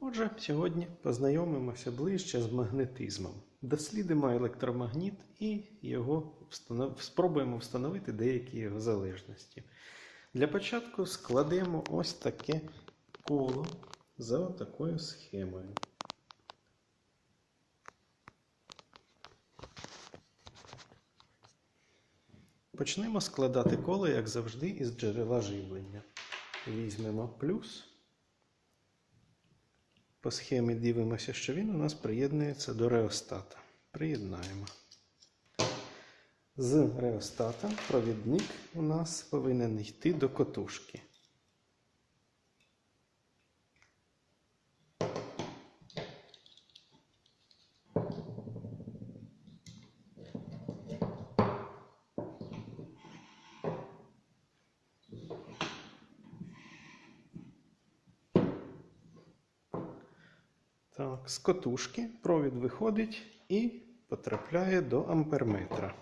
Отже, сьогодні познайомимося ближче з магнетизмом. Дослідимо електромагніт і його встанов... спробуємо встановити деякі його залежності. Для початку складемо ось таке коло за такою схемою. Почнемо складати коло, як завжди, із джерела живлення. Візьмемо плюс. По схемі дивимося, що він у нас приєднується до реостата. Приєднаємо. З реостата провідник у нас повинен йти до котушки. Так, з котушки провід виходить і потрапляє до амперметра.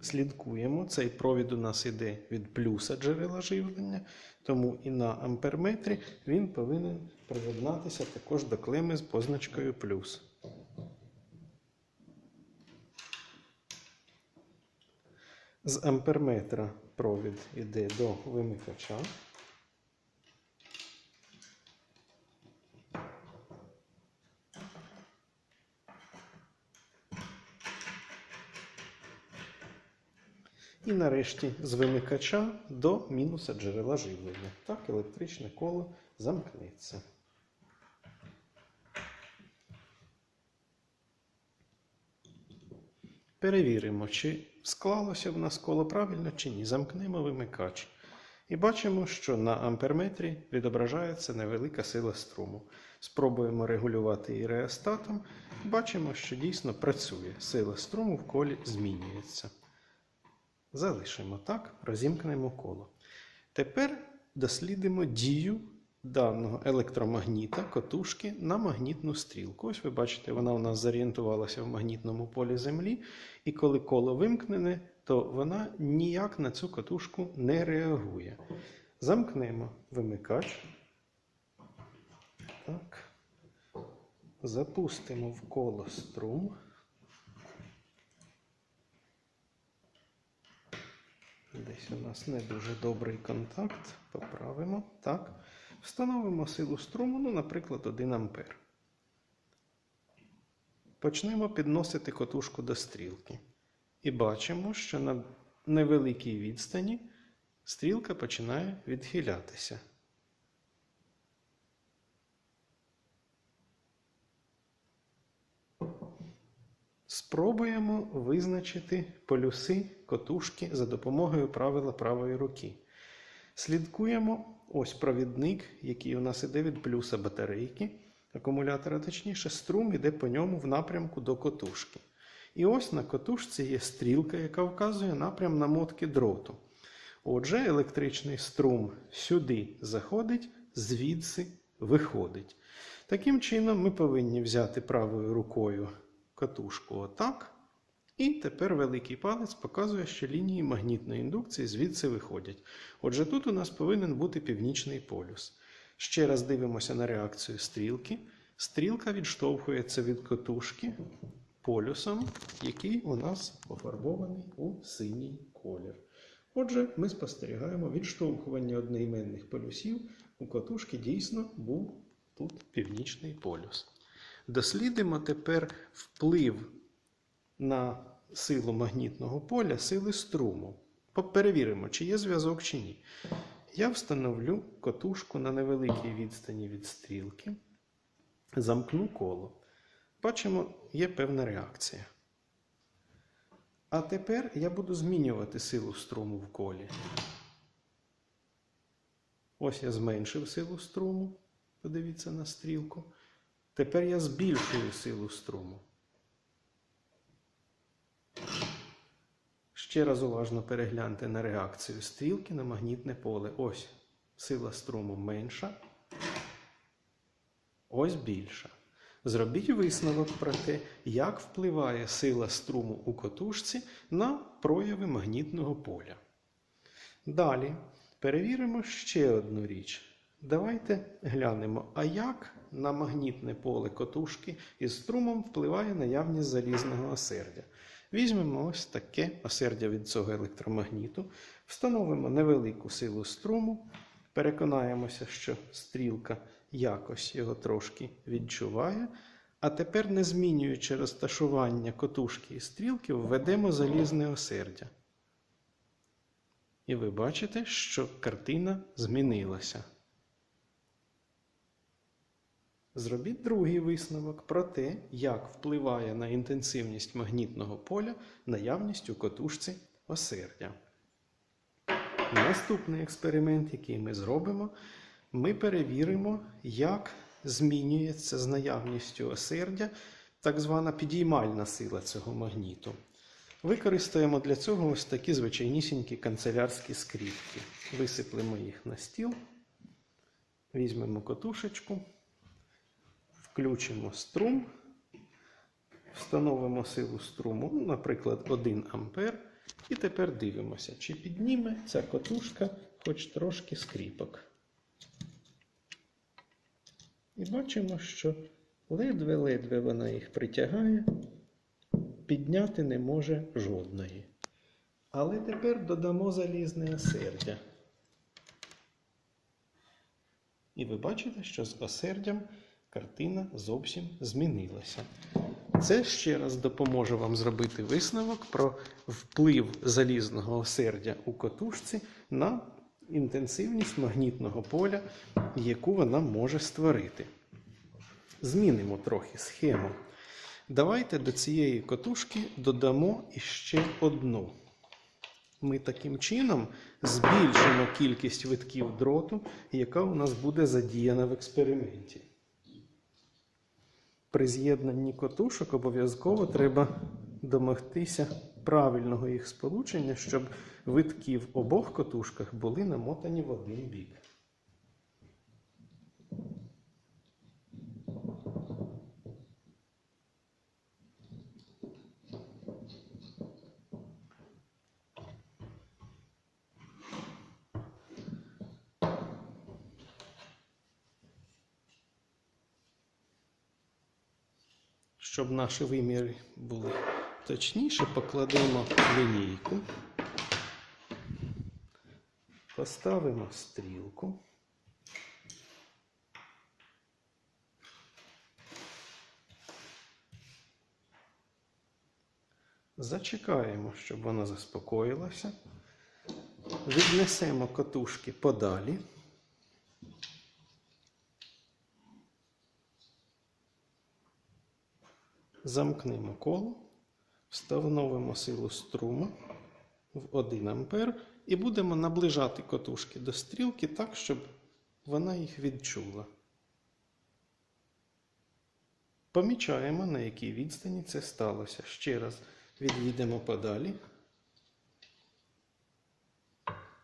Слідкуємо, цей провід у нас йде від плюса джерела живлення, тому і на амперметрі він повинен приєднатися також до клеми з позначкою плюс. З амперметра провід йде до вимикача. І нарешті з вимикача до мінуса джерела живлення. Так електричне коло замкнеться. Перевіримо, чи склалося в нас коло правильно чи ні. Замкнемо вимикач. І бачимо, що на амперметрі відображається невелика сила струму. Спробуємо регулювати її реостатом. Бачимо, що дійсно працює. Сила струму в колі змінюється. Залишимо так, розімкнемо коло. Тепер дослідимо дію даного електромагніта, котушки на магнітну стрілку. Ось ви бачите, вона у нас зорієнтувалася в магнітному полі Землі, і коли коло вимкнене, то вона ніяк на цю котушку не реагує. Замкнемо вимикач. Так. Запустимо в коло струм. Десь у нас не дуже добрий контакт. Поправимо. Так. Встановимо силу струму, ну, наприклад, 1 ампер. Почнемо підносити котушку до стрілки. І бачимо, що на невеликій відстані стрілка починає відхилятися. Спробуємо визначити полюси котушки за допомогою правила правої руки. Слідкуємо ось провідник, який у нас іде від плюса батарейки, акумулятора, точніше, струм іде по ньому в напрямку до котушки. І ось на котушці є стрілка, яка вказує напрям намотки дроту. Отже, електричний струм сюди заходить, звідси виходить. Таким чином, ми повинні взяти правою рукою катушку отак. І тепер великий палець показує, що лінії магнітної індукції звідси виходять. Отже, тут у нас повинен бути північний полюс. Ще раз дивимося на реакцію стрілки. Стрілка відштовхується від катушки полюсом, який у нас пофарбований у синій колір. Отже, ми спостерігаємо відштовхування одноіменних полюсів. У катушки дійсно був тут північний полюс. Дослідимо тепер вплив на силу магнітного поля сили струму. Перевіримо, чи є зв'язок чи ні. Я встановлю котушку на невеликій відстані від стрілки, замкну коло. Бачимо, є певна реакція. А тепер я буду змінювати силу струму в колі. Ось я зменшив силу струму. Подивіться на стрілку. Тепер я збільшую силу струму. Ще раз уважно перегляньте на реакцію стрілки на магнітне поле. Ось сила струму менша. Ось більша. Зробіть висновок про те, як впливає сила струму у котушці на прояви магнітного поля. Далі перевіримо ще одну річ. Давайте глянемо, а як на магнітне поле котушки із струмом впливає наявність залізного осердя. Візьмемо ось таке осердя від цього електромагніту, встановимо невелику силу струму, переконаємося, що стрілка якось його трошки відчуває. А тепер, не змінюючи розташування котушки і стрілки, введемо залізне осердя. І ви бачите, що картина змінилася. Зробіть другий висновок про те, як впливає на інтенсивність магнітного поля наявність у котушці осердя. Наступний експеримент, який ми зробимо, ми перевіримо, як змінюється з наявністю осердя так звана підіймальна сила цього магніту. Використаємо для цього ось такі звичайнісінькі канцелярські скріпки. Висиплемо їх на стіл, візьмемо котушечку, включимо струм, встановимо силу струму, наприклад, 1 А. І тепер дивимося, чи підніме ця котушка хоч трошки скріпок. І бачимо, що ледве-ледве вона їх притягає, підняти не може жодної. Але тепер додамо залізне осердя. І ви бачите, що з осердям картина зовсім змінилася. Це ще раз допоможе вам зробити висновок про вплив залізного осердя у котушці на інтенсивність магнітного поля, яку вона може створити. Змінимо трохи схему. Давайте до цієї котушки додамо іще одну. Ми таким чином збільшимо кількість витків дроту, яка у нас буде задіяна в експерименті. При з'єднанні котушок обов'язково треба домогтися правильного їх сполучення, щоб витки в обох котушках були намотані в один бік. Щоб наші виміри були точніше, покладемо лінійку, поставимо стрілку. Зачекаємо, щоб вона заспокоїлася. Віднесемо котушки подалі. Замкнемо коло, встановимо силу струму в 1 А і будемо наближати котушки до стрілки так, щоб вона їх відчула. Помічаємо, на якій відстані це сталося. Ще раз відійдемо подалі,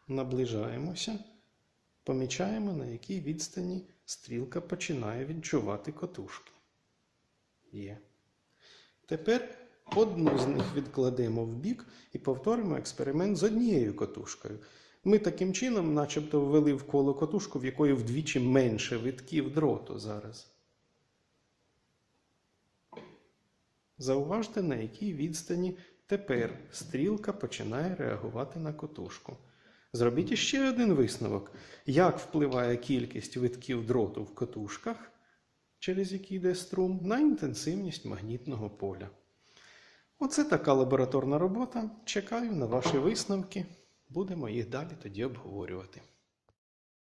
наближаємося, помічаємо, на якій відстані стрілка починає відчувати котушки. Є. Тепер одну з них відкладемо в бік і повторимо експеримент з однією котушкою. Ми таким чином, начебто, ввели в коло котушку, в якої вдвічі менше витків дроту зараз. Зауважте, на якій відстані тепер стрілка починає реагувати на котушку. Зробіть іще один висновок, як впливає кількість витків дроту в котушках, через які йде струм, на інтенсивність магнітного поля. Оце така лабораторна робота. Чекаю на ваші висновки. Будемо їх далі тоді обговорювати.